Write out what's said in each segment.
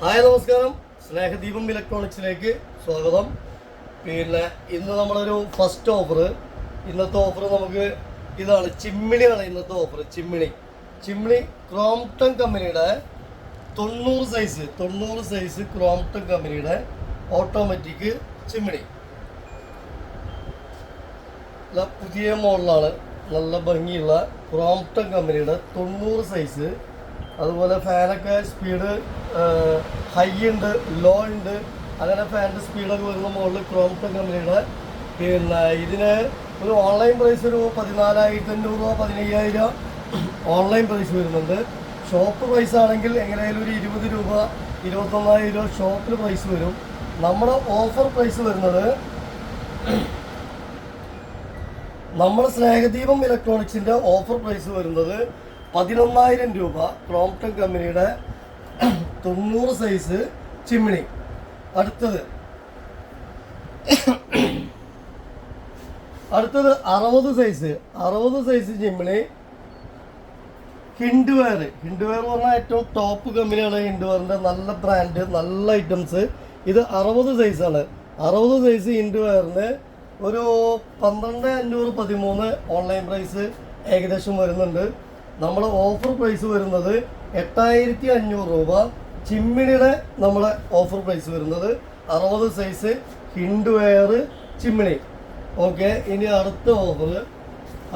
Hi നമസ്കാരം. സ്നേഹദീപം ഇലക്ട്രോണിക്സിലേക്ക് സ്വാഗതം. പിന്നെ ഇന്ന് നമ്മളൊരു ഫസ്റ്റ് ഓഫർ ഇന്നത്തെ ഓഫർ നമുക്ക് ഇതാണ് ചിമ്മിണിയാണ് ഇന്നത്തെ ഓഫർ ചിമ്മിണി. ചിമ്മിണി ക്രോംപ്ടൺ കമ്പനിയുടെ തൊണ്ണൂറ് സൈസ് തൊണ്ണൂറ് സൈസ് ക്രോംപ്ടൺ കമ്പനിയുടെ ഓട്ടോമാറ്റിക് ചിമ്മിണി. പുതിയ മോഡലാണ് നല്ല ഭംഗിയുള്ള ക്രോംപ്ടൺ കമ്പനിയുടെ തൊണ്ണൂറ് സൈസ് അതുപോലെ ഫാനൊക്കെ സ്പീഡ് ഹൈ ഉണ്ട് ലോ ഉണ്ട്. അങ്ങനെ ഫാനിന്റെ സ്പീഡൊക്കെ വരുന്ന മുകളിൽ ക്രോംപ്ടൺ കമ്പനിയുടെ പിന്നെ ഇതിന് ഒരു ഓൺലൈൻ പ്രൈസ് ഒരു പതിനാലായിരത്തി രൂപ പതിനയ്യായിരം ഓൺലൈൻ പ്രൈസ് വരുന്നുണ്ട്. ഷോപ്പ് പ്രൈസ് ആണെങ്കിൽ എങ്ങനെയായാലും ഒരു ഇരുപത് രൂപ ഇരുപത്തൊന്നായിരം രൂപ ഷോപ്പിൽ പ്രൈസ് വരും. നമ്മുടെ ഓഫർ പ്രൈസ് വരുന്നത് നമ്മുടെ സ്നേഹദീപം ഇലക്ട്രോണിക്സിന്റെ ഓഫർ പ്രൈസ് വരുന്നത് പതിനൊന്നായിരം രൂപ ക്രോംപ്ടൺ കമ്പനിയുടെ തൊണ്ണൂറ് സൈസ് ചിമ്മിണി. അടുത്തത്. അടുത്തത് അറുപത് സൈസ് അറുപത് സൈസ് ചിമ്മിണി. ഹിൻഡ്വെയർ. ഹിൻഡ്വെയർ എന്ന് പറഞ്ഞാൽ ഏറ്റവും ടോപ്പ് കമ്പനിയാണ് ഹിൻഡ്വെയറിന്റെ നല്ല ബ്രാൻഡ് നല്ല ഐറ്റംസ് ഇത് അറുപത് സൈസാണ് അറുപത് സൈസ് ഹിൻഡ്വെയറിന് ഒരു പന്ത്രണ്ട് അഞ്ഞൂറ് പതിമൂന്ന് ഓൺലൈൻ പ്രൈസ് ഏകദേശം വരുന്നുണ്ട്. നമ്മുടെ ഓഫർ പ്രൈസ് വരുന്നത് എട്ടായിരത്തി അഞ്ഞൂറ് രൂപ. ചിമ്മിണിയുടെ നമ്മളെ ഓഫർ പ്രൈസ് വരുന്നത് അറുപത് സൈസ് ഹിൻഡ് വെയർ ചിമ്മിണി. ഓക്കെ ഇനി അടുത്ത ഓഫർ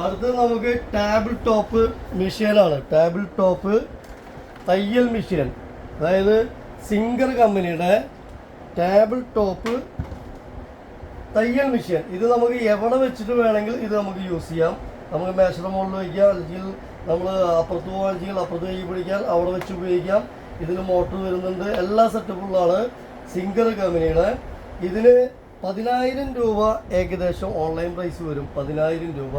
അടുത്തത് നമുക്ക് ടേബിൾ ടോപ്പ് മെഷീനാണ് ടേബിൾ ടോപ്പ് തയ്യൽ മെഷീൻ അതായത് സിംഗർ കമ്പനിയുടെ ടേബിൾ ടോപ്പ് തയ്യൽ മെഷീൻ ഇത് നമുക്ക് എവിടെ വെച്ചിട്ട് വേണമെങ്കിൽ ഇത് നമുക്ക് യൂസ് ചെയ്യാം. നമുക്ക് മേശയുടെ മുകളിൽ വയ്ക്കാം അല്ലെങ്കിൽ നമ്മൾ അപ്പുറത്ത് പോകാണെങ്കിൽ അപ്പുറത്ത് കൈ പിടിക്കാൻ അവിടെ വെച്ച് ഉപയോഗിക്കാം. ഇതിന് മോട്ടർ വരുന്നുണ്ട്. എല്ലാ സെറ്റപ്പുകളാണ് സിംഗർ കമ്പനിയുടെ ഇതിന് പതിനായിരം രൂപ ഏകദേശം ഓൺലൈൻ പ്രൈസ് വരും. പതിനായിരം രൂപ.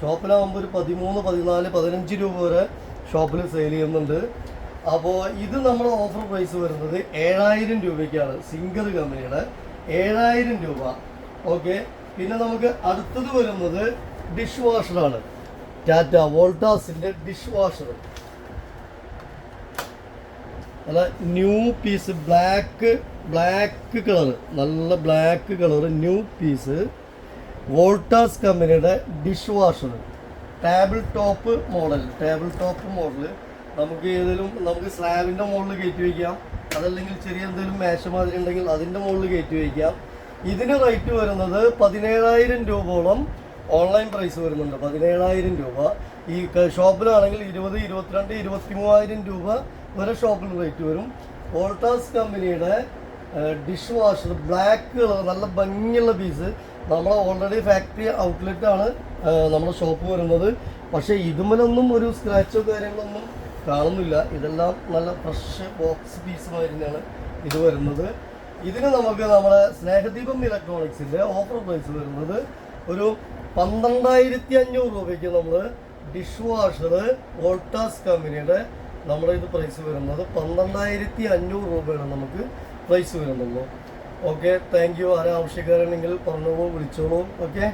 ഷോപ്പിലാകുമ്പോൾ ഒരു പതിമൂന്ന് പതിനാല് പതിനഞ്ച് രൂപ വരെ ഷോപ്പിൽ സെയിൽ ചെയ്യുന്നുണ്ട്. അപ്പോൾ ഇത് നമ്മുടെ ഓഫർ പ്രൈസ് വരുന്നത് ഏഴായിരം രൂപയ്ക്കാണ്. സിംഗർ കമ്പനിയുടെ ഏഴായിരം രൂപ. ഓക്കെ പിന്നെ നമുക്ക് അടുത്തത് വരുന്നത് ഡിഷ് വാഷറാണ് ടാറ്റ വോൾട്ടാസിന്റെ ഡിഷ് വാഷർ നല്ല new piece black black colour നല്ല black colour new piece. Voltas കമ്പനിയുടെ dish washer table top model. Table top model നമുക്ക് ഏതെങ്കിലും നമുക്ക് സ്ലാബിന്റെ മുകളിൽ കയറ്റി വയ്ക്കാം അതല്ലെങ്കിൽ ചെറിയ എന്തെങ്കിലും മേശ മാതിരി ഉണ്ടെങ്കിൽ അതിന്റെ മുകളിൽ കയറ്റി വയ്ക്കാം ഇതിന് റേറ്റ് വരുന്നത് പതിനേഴായിരം രൂപയോളം. ഓൺലൈൻ പ്രൈസ് വരുന്നുണ്ട്. പതിനേഴായിരം രൂപ. ഈ ഷോപ്പിലാണെങ്കിൽ ഇരുപത് ഇരുപത്തിരണ്ട് ഇരുപത്തി മൂവായിരം രൂപ വരെ ഷോപ്പിൽ റേറ്റ് വരും. വോൾട്ടാസ് കമ്പനിയുടെ ഡിഷ് വാഷർ ബ്ലാക്ക് കളർ നല്ല ഭംഗിയുള്ള പീസ് നമ്മൾ ഓൾറെഡി ഫാക്ടറി ഔട്ട്ലെറ്റ് ആണ് നമ്മുടെ ഷോപ്പ് വരുന്നത്. പക്ഷേ ഇതുമലൊന്നും ഒരു സ്ക്രാച്ചോ കാര്യങ്ങളൊന്നും കാണുന്നില്ല. ഇതെല്ലാം നല്ല ഫ്രഷ് ബോക്സ് പീസ് മാതിരിയാണ് ഇത് വരുന്നത്. ഇതിന് നമുക്ക് നമ്മുടെ സ്നേഹദീപം ഇലക്ട്രോണിക്സിന്റെ ഓഫർ പ്രൈസ് വരുന്നത് ഒരു പന്ത്രണ്ടായിരത്തി അഞ്ഞൂറ് രൂപയ്ക്ക് നമ്മൾ ഡിഷ് വാഷർ വോൾട്ടാസ് കമ്പനിയുടെ നമ്മുടെ ഇത് പ്രൈസ് വരുന്നത് പന്ത്രണ്ടായിരത്തി അഞ്ഞൂറ് രൂപയാണ് നമുക്ക് പ്രൈസ് വരുന്നുള്ളൂ ഓക്കെ താങ്ക് യു ആരാവശ്യക്കാരാണെങ്കിൽ പറഞ്ഞോളൂ വിളിച്ചോളൂ. ഓക്കെ